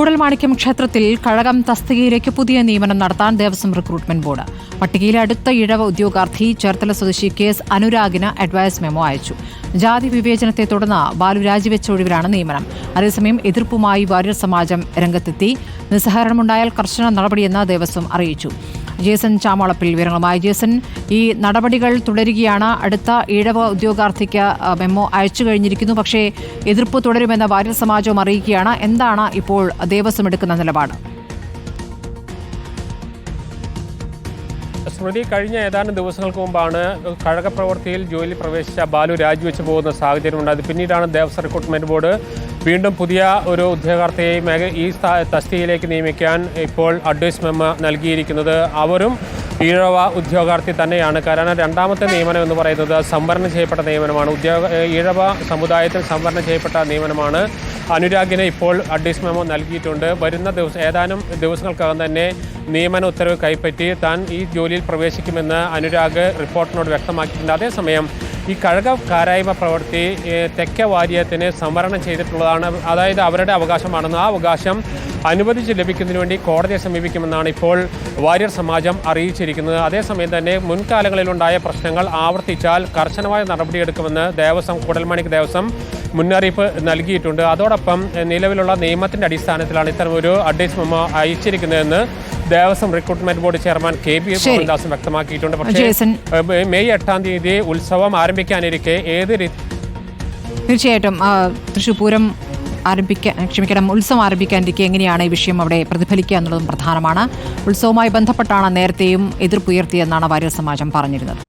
കൂടൽമാണിക്യം ക്ഷേത്രത്തിൽ കഴകം തസ്തികയിലേക്ക് പുതിയ നിയമനം നടത്താൻ ദേവസ്വം റിക്രൂട്ട്മെന്റ് ബോർഡ്. പട്ടികയിലെ അടുത്ത ഇഴവ ഉദ്യോഗാർത്ഥി ചേർത്തല സ്വദേശി കെ എസ് അനുരാഗിന് അഡ്വൈസ് മെമ്മോ അയച്ചു. ജാതി വിവേചനത്തെ തുടർന്ന് ബാലു രാജിവെച്ച ഒഴിവിലാണ് നിയമനം. അതേസമയം എതിർപ്പുമായി വാര്യർ സമാജം രംഗത്തെത്തി. നിസ്സഹകരണമുണ്ടായാൽ കർശന നടപടിയെന്ന് ദേവസ്വം അറിയിച്ചു. ജേസൺ ചാമോളപ്പിൽ വിവരങ്ങളുമായി. ജേസൺ ഈ നടപടികൾ തുടരുകയാണ്. അടുത്ത ഈഴവ ഉദ്യോഗാർത്ഥിക്ക് മെമ്മോ അയച്ചു കഴിഞ്ഞിരിക്കുന്നു. പക്ഷേ എതിർപ്പ് തുടരുമെന്ന വാര്യർ സമാജവും അറിയിക്കുകയാണ്. എന്താണ് ഇപ്പോൾ ദേവസ്വം എടുക്കുന്ന നിലപാട്? സ്മൃതി കഴിഞ്ഞ ഏതാനും ദിവസങ്ങൾക്ക് മുമ്പാണ് കഴകപ്രവർത്തിയിൽ ജോലി പ്രവേശിച്ച ബാലു രാജിവെച്ച് പോകുന്ന സാഹചര്യം ഉണ്ടായത് പിന്നീടാണ് ദേവസ്വം റിക്രൂട്ട്മെന്റ് ബോർഡ് വീണ്ടും പുതിയ ഒരു ഉദ്യോഗാർത്ഥിയെ ഈ തസ്തികയിലേക്ക് നിയമിക്കാൻ ഇപ്പോൾ അഡ്വൈസ് മെമ്മ നൽകിയിരിക്കുന്നത് അവരും ഈഴവ ഉദ്യോഗാർത്ഥി തന്നെയാണ്. കാരണം രണ്ടാമത്തെ നിയമനം എന്ന് പറയുന്നത് സംവരണം ചെയ്യപ്പെട്ട നിയമനമാണ്. ഉദ്യോഗ ഈഴവ സമുദായത്തിൽ സംവരണം ചെയ്യപ്പെട്ട നിയമനമാണ്. അനുരാഗിനെ ഇപ്പോൾ അഡ്വൈസ് മെമ്മോ നൽകിയിട്ടുണ്ട്. വരുന്ന ദിവസം ഏതാനും ദിവസങ്ങൾക്കകം തന്നെ നിയമന ഉത്തരവ് കൈപ്പറ്റി താൻ ഈ ജോലിയിൽ പ്രവേശിക്കുമെന്ന് അനുരാഗ് റിപ്പോർട്ടിനോട് വ്യക്തമാക്കിയിട്ടുണ്ട്. അതേസമയം ഈ കഴക കാരായ്മ പ്രവൃത്തി തെക്കേ വാര്യത്തിന് സംവരണം ചെയ്തിട്ടുള്ളതാണ്. അതായത് അവരുടെ അവകാശമാണെന്ന് ആ അവകാശം അനുവദിച്ച് ലഭിക്കുന്നതിന് വേണ്ടി കോടതിയെ സമീപിക്കുമെന്നാണ് ഇപ്പോൾ വാര്യർ സമാജം അറിയിച്ചിരിക്കുന്നത്. അതേസമയം തന്നെ മുൻകാലങ്ങളിലുണ്ടായ പ്രശ്നങ്ങൾ ആവർത്തിച്ചാൽ കർശനമായ നടപടിയെടുക്കുമെന്ന് ദേവസ്വം കുടൽമണിക്ക് ദേവസ്വം മുന്നറിയിപ്പ് നൽകിയിട്ടുണ്ട്. അതോടൊപ്പം നിലവിലുള്ള നിയമത്തിന്റെ അടിസ്ഥാനത്തിലാണ് ഇത്തരം ഒരു advice memo അയച്ചിരിക്കുന്നതെന്ന് Devaswom recruitment board chairman K. P. മോഹൻദാസും വ്യക്തമാക്കിയിട്ടുണ്ട്. പക്ഷേ മെയ് എട്ടാം തീയതി ഉത്സവം ആരംഭിക്കാനിരിക്കെ ഏത് തീർച്ചയായിട്ടും തൃശ്ശൂർ പൂരം ആരംഭിക്കാൻ ക്ഷമിക്കണം ഉത്സവം ആരംഭിക്കാനിരിക്കെ എങ്ങനെയാണ് ഈ വിഷയം അവിടെ പ്രതിഫലിക്കുക എന്നുള്ളതും പ്രധാനമാണ്. ഉത്സവവുമായി ബന്ധപ്പെട്ടാണ് നേരത്തെയും എതിർപ്പുയർത്തിയെന്നാണ് വാര്യർ സമാജം പറഞ്ഞിരുന്നത്.